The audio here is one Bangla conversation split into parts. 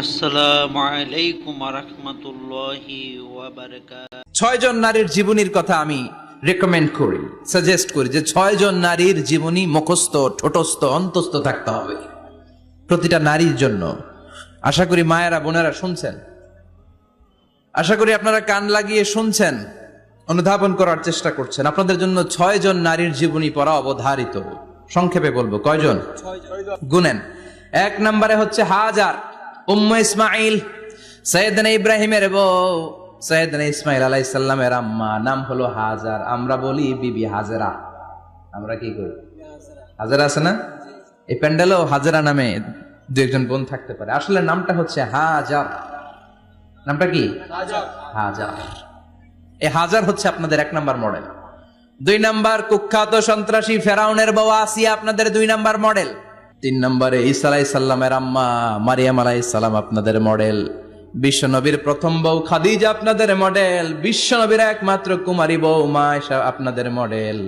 আসসালামু আলাইকুম রহমতুল্লাহি ওয়াবারাকাত ছয়জন নারীর জীবনীর কথা আমি রেকমেন্ড করি সাজেস্ট করি যে ছয়জন নারীর জীবনী মুখস্থ ঠোঁটস্থ অন্তস্থ থাকতে হবে। প্রতিটা নারীর জন্য। আশা করি মায়েরা বোনেরা শুনছেন? আশা করি আপনারা কান লাগিয়ে শুনছেন অনুধাবন করার চেষ্টা করছেন। আপনাদের জন্য ছয়জন নারীর জীবনী পড়া অবধারিত। সংক্ষেপে বলব কয়জন? গুনেন। এক নম্বরে হচ্ছে হাজার। উম্ম ইসমাইল সৈয়দনা ইব্রাহিমের বউ সৈয়দনা ইসমাইল আলাইহিস সালামের আম্মা। নাম হলো হাজার। আমরা বলি বিবি হাজেরা। আমরা কি করি? হাজারা আছে না? এই প্যান্ডেলও হাজারা নামে দু একজন বোন থাকতে পারে। আসলে নামটা হচ্ছে হাজার। নামটা কি? হাজার। এই হাজার হচ্ছে আপনাদের এক নাম্বার মডেল। দুই নাম্বার কুখ্যাত সন্ত্রাসী ফেরাউনের বউ আসিয়া আপনাদের দুই নাম্বার মডেল। তিন নম্বরে ঈসা আলাই সাল্লামের আম্মা মারিয়াম আলাই সাল্লাম আপনাদের মডেল। বিশ্বনবীর প্রথম বউ খাদিজা আপনাদের মডেল। বিশ্বনবীর একমাত্র কুমারী বউ মা আপনাদের মডেল।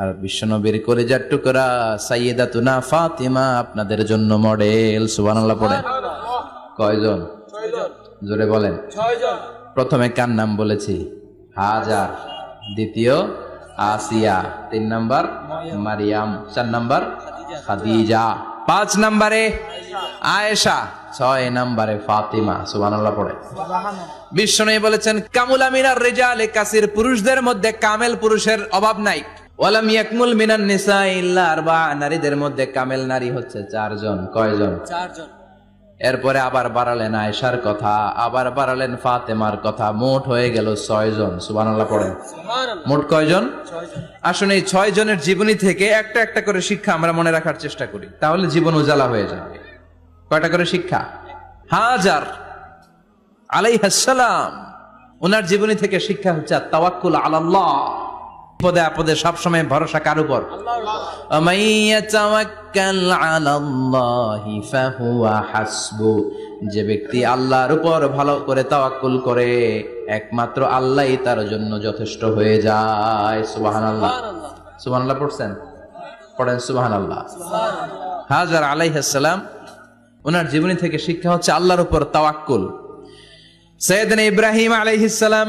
আর বিশ্ব নবীর কলেজার টুকরা সাইয়েদা তুনা ফাতিমা আপনাদের জন্য মডেল। সুবহানাল্লাহ পড়েন কয়জন? জোরে বলেন। প্রথমে কার নাম বলেছি? হাজার। দ্বিতীয় আসিয়া। তিন নাম্বার মারিয়াম। চার নাম্বার খাদিজা। পাঁচ নম্বরে আয়েশা, ছয় নম্বরে ফাতিমা, সুবহানাল্লাহ পড়ে। বিশ্বনবী বলেছেন, কামুল আমিনার রেজালে কাসির পুরুষদের মধ্যে কামেল পুরুষের অভাব নাই। ওয়ালাম ইয়াকমুল মিনান নিসা ইল্লা আরবা নারীদের মধ্যে কামেল নারী হচ্ছে চারজন। কয়জন? এরপরে আবার বাড়ালেন আয়েশার কথা আবার বাড়ালেন ফাতেমার কথা। মোট হয়ে গেল ছয় জন সুবানাল্লাহ পড়েন। মোট কয়জন আসলে এই ছয় জনের জীবনী থেকে একটা একটা করে শিক্ষা আমরা মনে রাখার চেষ্টা করি তাহলে জীবন উজালা হয়ে যাবে। কয়টা করে শিক্ষা? হাজার আলাই আলাইহাসালাম ওনার জীবনী থেকে শিক্ষা হচ্ছে তাওয়াক্কুল আলাল্লাহ। বিপদে আপদে সবসময় ভরসা কার উপর? যে ব্যক্তি আল্লাহর উপর ভালো করে তাওয়াক্কুল করে একমাত্র আল্লাহই তার জন্য যথেষ্ট হয়ে যায়। সুবাহান আল্লাহ সুবাহান আল্লাহ পড়ছেন? পড়েন সুবাহান আল্লাহ হাজার আলাইহাসালাম ওনার জীবনী থেকে শিক্ষা হচ্ছে আল্লাহর উপর তাওয়াক্কুল। সৈয়দিন ইব্রাহিম আলাইহিসালাম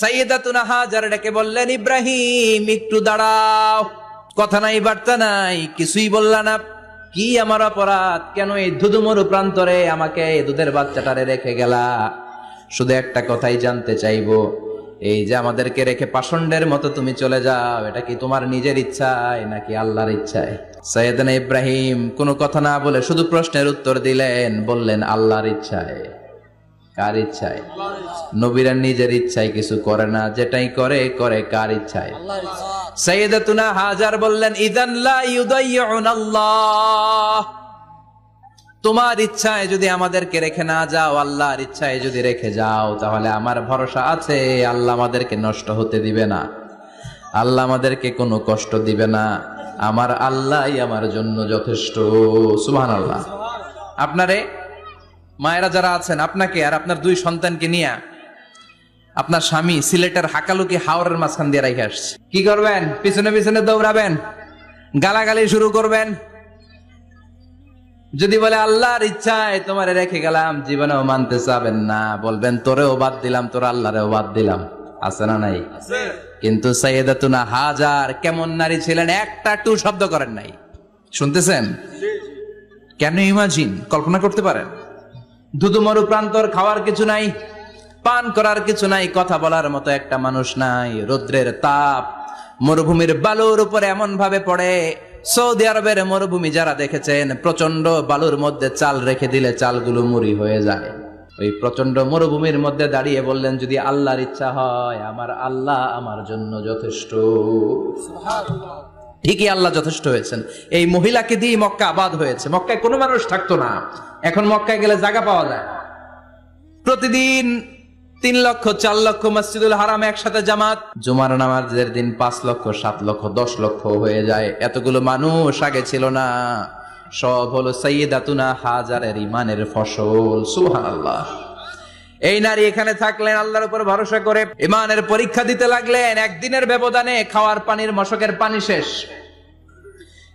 সাইয়েদাতুনা হাজার ডেকে বললেন, ইব্রাহিম, একটু দাঁড়াও। কথা নাই, বার্তা নাই, কিছুই বললা না। কি আমার অপরাধ? কেন এই ধুধুমরু প্রান্তরে আমাকে দুধের বাচ্চাটারে রেখে গেলা? শুধু একটা কথাই জানতে চাইব। এই যে আমাদেরকে রেখে পাষণ্ডের মতো তুমি চলে যাও, এটা কি তোমার নিজের ইচ্ছায় নাকি আল্লাহর ইচ্ছায়? সৈয়দনা ইব্রাহিম কোনো কথা না বলে শুধু প্রশ্নের উত্তর দিলেন, বললেন, আল্লাহর ইচ্ছায়। কার ইচ্ছায়? নবীরা নিজের ইচ্ছায় কিছু করে না যেটাই করে করে কার ইচ্ছায়? সাইয়েদাতুনা হাজার বললেন ইদান লা ইউদাইয়ুন আল্লাহ। তোমার ইচ্ছায় যদি আমাদেরকে রেখে না যাও আল্লাহর ইচ্ছায় যদি রেখে যাও তাহলে আমার ভরসা আছে আল্লাহ আমাদেরকে নষ্ট হতে দিবে না। আল্লাহ আমাদেরকে কোনো কষ্ট দিবে না। আমার আল্লাহই আমার জন্য যথেষ্ট। সুবহান আল্লাহ আপনারে মায়েরা যারা আছেন আপনাকে আর আপনার দুই সন্তানকে নিয়ে আপনার স্বামী সিলেটের হাকালুকি হাওড়ের মাঝখান দিয়ে রেখে আসছে। কি করবেন? পিছনে পিছনে দৌড়াবেন? গালাগালি শুরু করবেন? যদি বলে আল্লাহর ইচ্ছায় তোমারে রেখে গেলাম জীবনেও মানতে চাবেন না। বলবেন তোরেও বাদ দিলাম তোর আল্লাহরেও বাদ দিলাম। আছে না নাই? কিন্তু সৈয়দাতুনা হাজার কেমন নারী ছিলেন একটা টু শব্দ করেন নাই। শুনতেছেন? কেন ইমাজিন? কল্পনা করতে পারেন? দুদু মরু প্রান্তর খাওয়ার কিছু নাই, পান করার কিছু নাই, কথা বলার মতো একটা মানুষ নাই, রৌদ্রের তাপ মরুভূমির বালুর উপরে এমন ভাবে পড়ে। সৌদি আরবের মরুভূমি যারা দেখেছেন প্রচণ্ড বালুর মধ্যে চাল রেখে দিলে চালগুলো মুড়ি হয়ে যায়। ওই প্রচণ্ড মরুভূমির মধ্যে দাঁড়িয়ে বললেন, যদি আল্লাহর ইচ্ছা হয়, আমার আল্লাহ আমার জন্য যথেষ্ট। ঠিকই আল্লাহ যথেষ্ট হয়েছেন। এই মহিলাকে দিয়ে মক্কা আবাদ হয়েছে। মক্কায় কোনো মানুষ থাকতো না। এখন মক্কায় গেলে জায়গা পাওয়া যায়। প্রতিদিন তিন লক্ষ, চার লক্ষ মসজিদুল হারাম একসাথে জামাত। জুমার নামাজের দিন পাঁচ লক্ষ, সাত লক্ষ, দশ লক্ষ হয়ে যায়। এতগুলো মানুষ আগে ছিল না। সব হলো সৈয়দাতুনা হাজারের ইমানের ফসল। সুহান আল্লাহ এই নারী এখানে থাকলেন আল্লাহর উপর ভরসা করে। ইমানের পরীক্ষা দিতে লাগলেন। একদিনের ব্যবধানে খাওয়ার পানির মশকের পানি শেষ।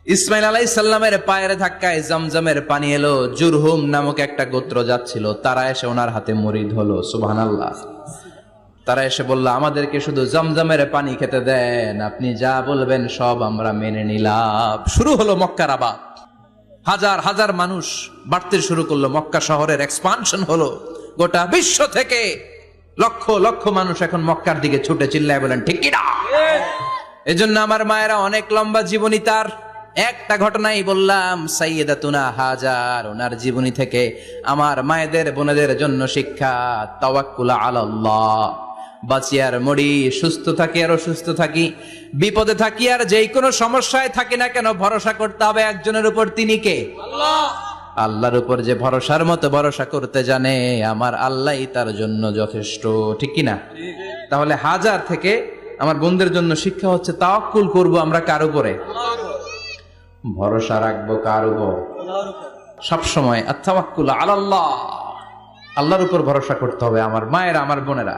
ইসমাইল আলাই সাল্লামের পায়ের ধাক্কায় জমজমের পানি এলো। জুরহুম নামক একটা গোত্র যাচ্ছিল। তারা এসে ওনার হাতে মরিদ হলো। সুবহান আল্লাহ তারা এসে বলল, আমাদেরকে শুধু জমজমের পানি খেতে দেন। আপনি যা বলবেন সব আমরা মেনে নিলাম। শুরু হলো মক্কার আবাদ। হাজার হাজার মানুষ বাড়তে শুরু করল। মক্কা শহরের এক্সপানশন হলো। গোটা বিশ্ব থেকে লক্ষ লক্ষ মানুষ এখন মক্কার দিকে ছুটে চিল্লায় বলেন, ঠিক কিনা? এজন্য আমার মায়েরা অনেক লম্বা জীবনী তার। একটা ঘটনাই বললাম সাইয়েদা তুনা হাজার ওনার জীবনী থেকে আমার মায়েদের বোনেদের জন্য শিক্ষা, তাওয়াক্কুলা আলাল্লাহ বাঁচি আর মরি, সুস্থ থাকি আর অসুস্থ থাকি, বিপদে থাকি আর যেই কোনো সমস্যায় থাকি না কেন, ভরসা করতে হবে একজনের উপর, তিনি কে? আল্লাহর উপর যে ভরসার মতো ভরসা করতে জানে, আমার আল্লাহই তার জন্য যথেষ্ট। ঠিক কি না তাহলে হাজার থেকে আমার বন্ধুদের জন্য শিক্ষা হচ্ছে, তাওয়াক্কুল করব আমরা কার উপরে? ভরসা রাখব কার উপর? সবসময় আত্মাওয়াক্কুল আলাল্লাহ। আল্লাহর উপর ভরসা করতে হবে আমার মায়েরা, আমার বোনেরা।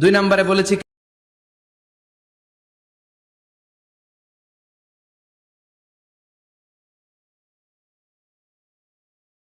দুই নম্বরে বলেছি